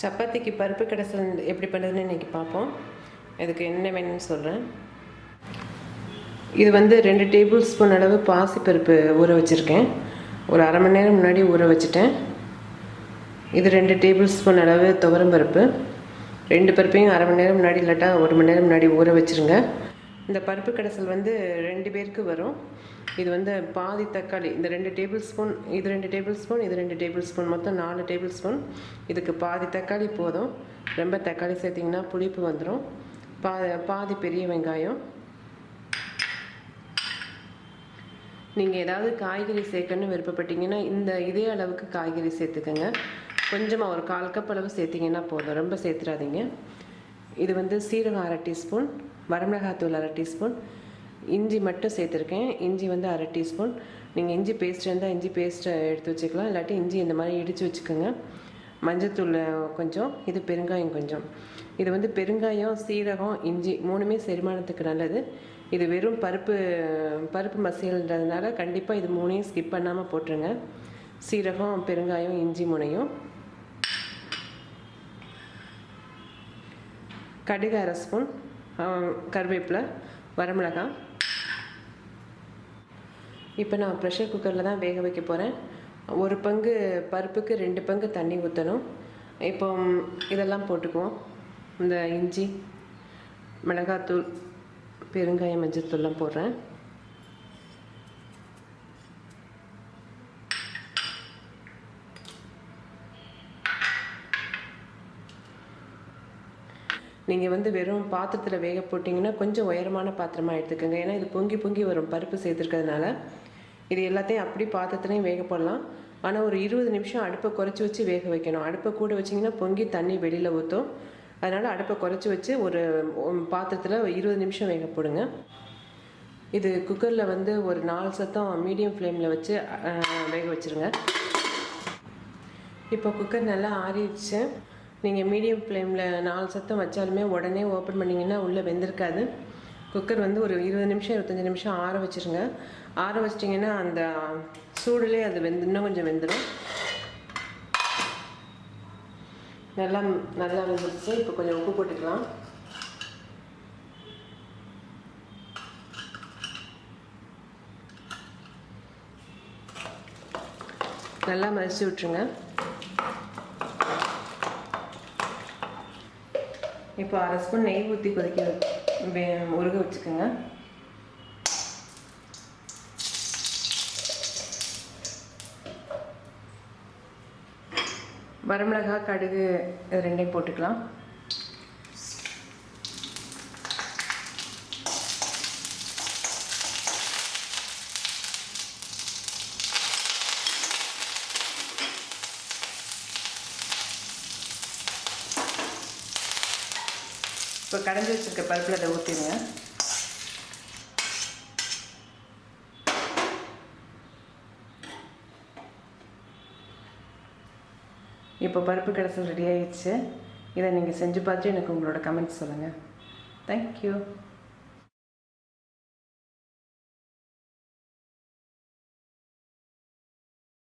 சப்பாத்திக்கு பருப்பு கடைசல் எப்படி பண்ணுறதுன்னு இன்றைக்கி பார்ப்போம். இதுக்கு என்ன வேணும்னு சொல்கிறேன் இது வந்து ரெண்டு டேபிள் ஸ்பூன் அளவு பாசிப்பருப்பு ஊற வச்சுருக்கேன். ஒரு அரை மணி நேரம் முன்னாடி ஊற வச்சுட்டேன். இது ரெண்டு டேபிள் ஸ்பூன் அளவு துவரம் பருப்பு. ரெண்டு பருப்பையும் அரை மணி நேரம் முன்னாடி இல்லாட்டா ஒரு மணி நேரம் முன்னாடி ஊற வச்சுருங்க. இந்த பருப்பு கடைசல் வந்து ரெண்டு பேருக்கு வரும். இது வந்து பாதி தக்காளி இந்த ரெண்டு டேபிள் ஸ்பூன் இது ரெண்டு டேபிள் ஸ்பூன் இது ரெண்டு டேபிள் ஸ்பூன் மொத்தம் நாலு டேபிள் ஸ்பூன் இதுக்கு பாதி தக்காளி போதும். ரொம்ப தக்காளி சேர்த்திங்கன்னா புளிப்பு வந்துடும் பா பாதி பெரிய வெங்காயம். நீங்கள் ஏதாவது காய்கறி சேர்க்கணும்னு விருப்பப்பட்டீங்கன்னா இந்த இதே அளவுக்கு காய்கறி சேர்த்துக்கோங்க. கொஞ்சமாக ஒரு கால் கப் அளவு சேர்த்திங்கன்னா போதும். ரொம்ப சேர்த்துடாதீங்க இது வந்து சீரகம் அரை டீஸ்பூன் வரமிளகாத்தூள் அரை டீஸ்பூன் இஞ்சி மட்டும் சேர்த்துருக்கேன். இஞ்சி வந்து அரை டீஸ்பூன். நீங்கள் இஞ்சி பேஸ்ட் இருந்தால் இஞ்சி பேஸ்ட்டை எடுத்து வச்சுக்கலாம். இல்லாட்டி இஞ்சி இந்த மாதிரி இடித்து வச்சுக்கோங்க. மஞ்சத்தூள் கொஞ்சம் இது பெருங்காயம் கொஞ்சம். இது வந்து பெருங்காயம் சீரகம் இஞ்சி மூணுமே செரிமானத்துக்கு நல்லது. இது வெறும் பருப்பு பருப்பு மசியல்ன்றதுனால கண்டிப்பாக இது மூணையும் ஸ்கிப் பண்ணாமல் போட்டுருங்க. சீரகம் பெருங்காயம் இஞ்சி முனையும் கடுகு அரை ஸ்பூன் கருவேப்பிலை வரமிளகாய் இப்போ நான் ப்ரெஷர் குக்கரில் தான் வேக வைக்க போகிறேன் ஒரு பங்கு பருப்புக்கு ரெண்டு பங்கு தண்ணி ஊற்றணும் இப்போ இதெல்லாம் போட்டுக்குவோம். இந்த இஞ்சி மிளகாத்தூள் பெருங்காயம் மஞ்சத்தூள்லாம் போடுறேன். நீங்கள் வந்து வெறும் பாத்திரத்தில் வேக போட்டிங்கன்னா கொஞ்சம் உயரமான பாத்திரமாக எடுத்துக்கோங்க. ஏன்னா இது பொங்கி பொங்கி வரும். பருப்பு சேர்த்துருக்கிறதுனால. இது எல்லாத்தையும் அப்படி பாத்திரத்துலையும் வேக போடலாம். ஆனால் ஒரு இருபது நிமிஷம் அடுப்பை குறைச்சி வச்சு வேக வைக்கணும். அடுப்பை கூட வச்சிங்கன்னா பொங்கி தண்ணி வெளியில் ஊற்றும் அதனால் அடுப்பை குறைச்சி வச்சு ஒரு பாத்திரத்தில் இருபது நிமிஷம் வேக போடுங்க. இது குக்கரில் வந்து ஒரு நாலு சத்தம் மீடியம் ஃப்ளேமில் வச்சு வேக வச்சுருங்க. இப்போ குக்கர் நல்லா ஆறிடுச்சு. நீங்கள் மீடியம் ஃப்ளேமில் நாலு சத்தம் வச்சாலுமே உடனே ஓப்பன் பண்ணிங்கன்னா உள்ளே வெந்திருக்காது. குக்கர் வந்து ஒரு இருபது நிமிஷம் இருபத்தஞ்சி நிமிஷம் ஆற வச்சுருங்க. ஆற வச்சிட்டிங்கன்னா அந்த சூடுலேயே அது வெந்து இன்னும் கொஞ்சம் வெந்துடும் நல்லா நல்லா வெந்துருச்சு. இப்போ கொஞ்சம் உப்பு போட்டுக்கலாம். நல்லா மதிச்சு விட்டுருங்க. இப்போ அரை ஸ்பூன் நெய் ஊற்றி கொதிக்க உருக வச்சுக்கோங்க. வரமிளகா கடுகு இது ரெண்டையும் போட்டுக்கலாம். இப்போ கடைஞ்சி வச்சுருக்க பருப்பில் அதை ஊற்றிடுங்க இப்போ பருப்பு கடைசல் ரெடி ஆயிடுச்சு. இதை நீங்கள் செஞ்சு பார்த்து எனக்கு உங்களோட கமெண்ட்ஸ் சொல்லுங்கள் தேங்க்யூ